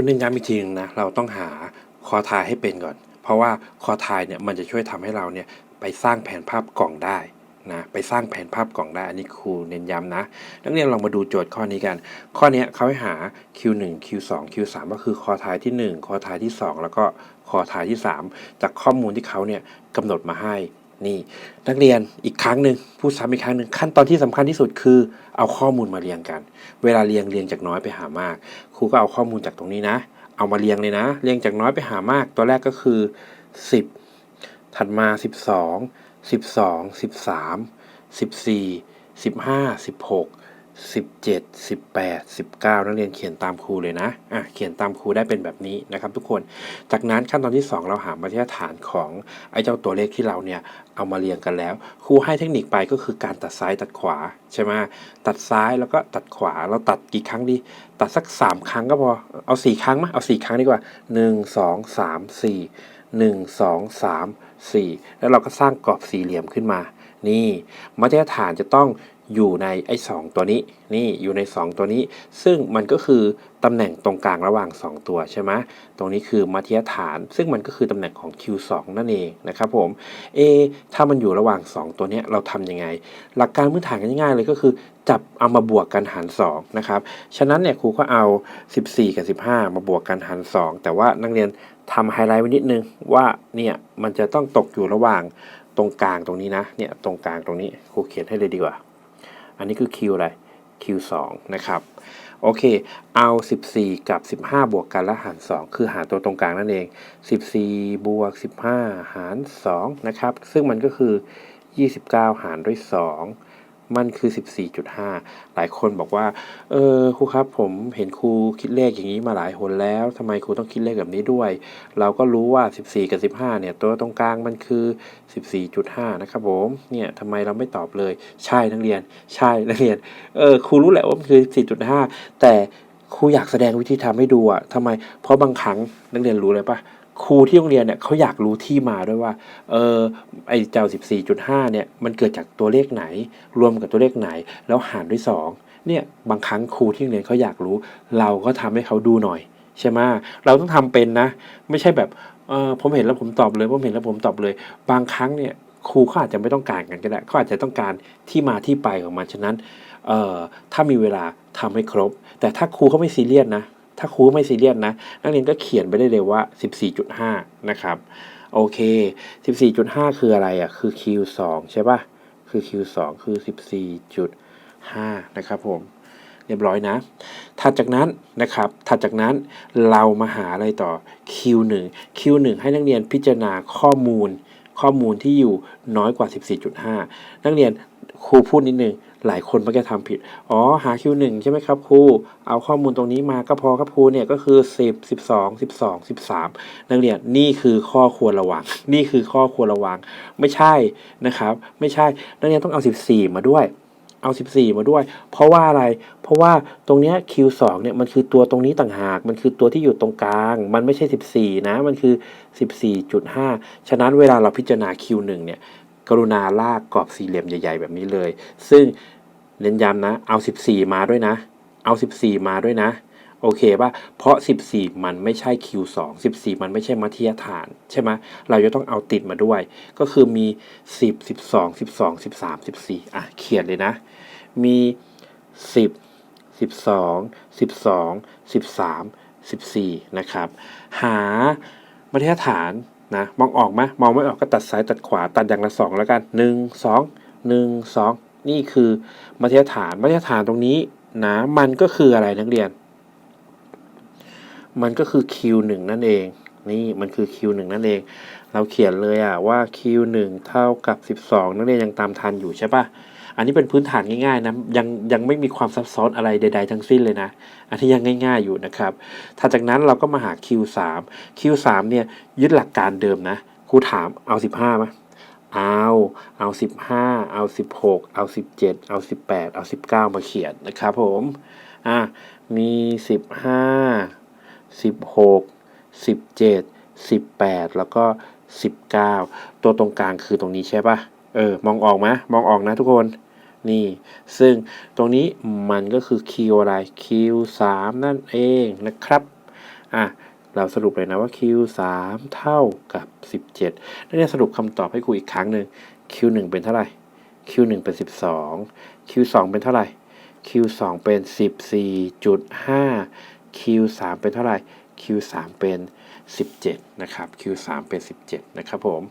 คุณเน้นย้ำอีกทีหนึงนะเราต้องหาคอทายให้เป็นก่อน เพราะว่าคอทายเนี่ยมันจะช่วยทำให้เราเนี่ยไปสร้างแผนภาพกล่องได้นะไปสร้างแผนภาพกล่องได้อันนี้ครูเน้นย้ำนะนักเรียนลองมาดูโจทย์ข้อนี้กัน ข้อนี้เขาให้หา Q1 Q2 Q3 ก็คือคอทายที่ 1 คอทายที่ 2 แล้วก็คอทายที่ 3 จากข้อมูลที่เขาเนี่ยกำหนดมาให้ นี่นักเรียนอีกครั้งหนึ่งพูดซ้ำอีกครั้งหนึ่งขั้นตอนที่สำคัญที่สุดคือเอาข้อมูลมาเรียงกัน เวลาเรียงเรียงจากน้อยไปหามาก ครูก็เอาข้อมูลจากตรงนี้นะ เอามาเรียงเลยนะ เรียงจากน้อยไปหามาก ตัวแรกก็คือ 10 ถัดมา 12 12 13 14 15 16 17 18 19 นักเรียนเขียนตามครูเลยนะอะเขียนตามครูได้เป็นแบบนี้นะครับ ทุกคน จากนั้นขั้นตอนที่ 2 เราหามาตรฐานของไอ้เจ้าตัวเลขที่เราเนี่ยเอามาเรียงกันแล้ว ครูให้เทคนิคไปก็คือการตัดซ้ายตัดขวาใช่ไหมตัดซ้ายแล้วก็ตัดขวาเราตัดกี่ครั้งดี ตัดสัก 3 ครั้งก็พอเอา 4 ครั้งไหมเอา 4 ครั้งดีกว่า 1 2 3 4 1 2 3 4 แล้วเราก็สร้างกรอบสี่เหลี่ยมขึ้นมา นี่มาตรฐานจะต้อง อยู่ในไอ้สองตัวนี้ นี่อยู่ใน 2 ตัวนี้ ซึ่งมันก็คือตำแหน่งตรงกลางระหว่าง 2 ตัวใช่ไหมตรงนี้คือมาตรฐาน ซึ่งมันก็คือตำแหน่งของ Q2 นั่นเองนะครับผม เอ ถ้ามันอยู่ระหว่าง 2 ตัวนี้เราทำยังไง หลักการพื้นฐานง่ายๆเลยก็คือ จับเอามาบวกกันหาร2นะครับ ฉะนั้นเนี่ยครูก็เอา 14 กับ 15 มาบวกกันหาร 2 แต่ว่านักเรียนทำไฮไลท์ไว้นิดนึงว่าเนี่ยมันจะต้องตกอยู่ระหว่างตรงกลางตรงนี้นะ เนี่ยตรงกลางตรงนี้ครูเขียนให้เลยดีกว่า อันนี้คือ Q อะไร Q2 นะครับโอเค เอา 14 กับ 15 บวกกันแล้วหาร 2 คือหาตัวตรงกลางนั่นเอง 14 บวก 15 หาร 2 นะครับ ซึ่งมันก็คือ 29 หารด้วย 2 มันคือ 14.5 หลายคนบอกว่า เออครูครับผมเห็นครูคิดเลขอย่างนี้มาหลายหนแล้วทำไมครูต้องคิดเลขแบบนี้ด้วย เราก็รู้ว่า 14 กับ 15 เนี่ย ตัวตรงกลางมันคือ 14.5 นะครับผม เนี่ยทำไมเราไม่ตอบเลย ใช่นักเรียน ใช่นักเรียน เออครูรู้แหละว่ามันคือ4.5 แต่ครูอยากแสดงวิธีทำให้ดูอะทำไม เพราะบางครั้งนักเรียนรู้เลยปะ ครูที่โรงเรียนเนี่ยเขาอยากรู้ที่มาด้วยว่า เออไอเจ้า 14.5 เนี่ยมันเกิดจากตัวเลขไหน รวมกับตัวเลขไหน แล้วหารด้วย 2 เนี่ยบางครั้งครูที่โรงเรียนเขาอยากรู้ เราก็ทำให้เขาดูหน่อยใช่ไหมเราต้องทำเป็นนะ ไม่ใช่แบบเออผมเห็นแล้วผมตอบเลย ผมเห็นแล้วผมตอบเลย บางครั้งเนี่ยครูเขาอาจจะไม่ต้องการกันก็ได้เขาอาจจะต้องการที่มาที่ไปของมันฉะนั้นเอ่อถ้ามีเวลาทำให้ครบ แต่ถ้าครูเขาไม่ซีเรียสนะ ถ้าครูไม่ซีเรียสนะ นักเรียนก็เขียนไปได้เลยว่า 14.5 นะครับ โอเค 14.5 คืออะไรอะ คือ Q2 ใช่ป่ะ คือ Q2 คือ 14.5 นะครับผม เรียบร้อยนะ ถัดจากนั้นนะครับ ถัดจากนั้นเรามาหาอะไรต่อ Q1 Q1 ให้นักเรียนพิจารณาข้อมูลข้อมูลที่อยู่น้อยกว่า 14.5 นักเรียนครูพูดนิดนึง หลายคนมักจะทำผิด อ๋อ หา Q1 ใช่ไหมครับครู เอาข้อมูลตรงนี้มาก็พอครับครูเนี่ยก็คือ 10 12 12 13 นักเรียนนี่คือข้อควรระวัง นี่คือข้อควรระวัง ไม่ใช่นะครับ ไม่ใช่ นักเรียนต้องเอา 14 มาด้วย เอา 14 มาด้วย เพราะว่าอะไร เพราะว่าตรงเนี้ย Q2 เนี่ยมันคือตัวตรงนี้ต่างหาก มันคือตัวที่อยู่ตรงกลาง มันไม่ใช่ 14 นะ มันคือ 14.5 ฉะนั้นเวลาเราพิจารณา Q1 เนี่ย กรุณาลากกรอบสี่เหลี่ยมใหญ่ ๆ แบบนี้เลย ซึ่งเน้นย้ำนะ เอา 14 มาด้วยนะ เอา 14 มาด้วยนะ โอเคป่ะ เพราะ 14 มันไม่ใช่ Q2 14 มันไม่ใช่มัธยฐาน ใช่ไหมเราจะต้องเอาติดมาด้วย ก็คือมี 10 12 12 13 14 อะ เขียนเลยนะ มี 10 12 12 13 14 นะครับ หามัธยฐาน นะมองออกไหมมองไม่ออกก็ตัดซ้ายตัดขวาตัดอย่างละสองแล้วกัน1 2 1 2นี่คือมัธยฐานมัธยฐานตรงนี้นะมันก็คืออะไรนักเรียน มันก็คือ Q1 นั่นเอง นี่มันคือ Q1 นั่นเอง เราเขียนเลยอะว่า Q1 เท่ากับ 12 นักเรียนยังตามทันอยู่ใช่ปะ อันนี้เป็นพื้นฐานง่ายๆนะยังยังไม่มีความซับซ้อนอะไรใด ๆ ทั้งสิ้นเลยนะ อันนี้ยังง่ายๆอยู่นะครับถัดจากนั้นเราก็มาหา Q3 Q3 เนี่ยยึดหลักการเดิมนะครูถามเอา 15ไหมเอา เอา 15 เอา 16 เอา 17 เอา 18 เอา 19 มาเขียนนะครับผม อะ มี 15 16 17 18 แล้วก็ 19 ตัวตรงกลางคือตรงนี้ใช่ปะ เออ มองออกไหมมองออกนะทุกคน นี่ ซึ่งตรงนี้มันก็คือ Q อะไร Q 3 นั่นเองนะครับ อะ เราสรุปเลยนะว่า q 3 เท่ากับ 17 นักเรียนสรุปคำตอบให้ครูอีกครั้งหนึ่ง q 1 เป็นเท่าไหร่ q 1 เป็น 12 q 2 เป็นเท่าไหร่ q 2 เป็น 14.5 q 3 เป็นเท่าไหร่ q 3 เป็น 17 นะครับ q 3 เป็น 17 นะครับผม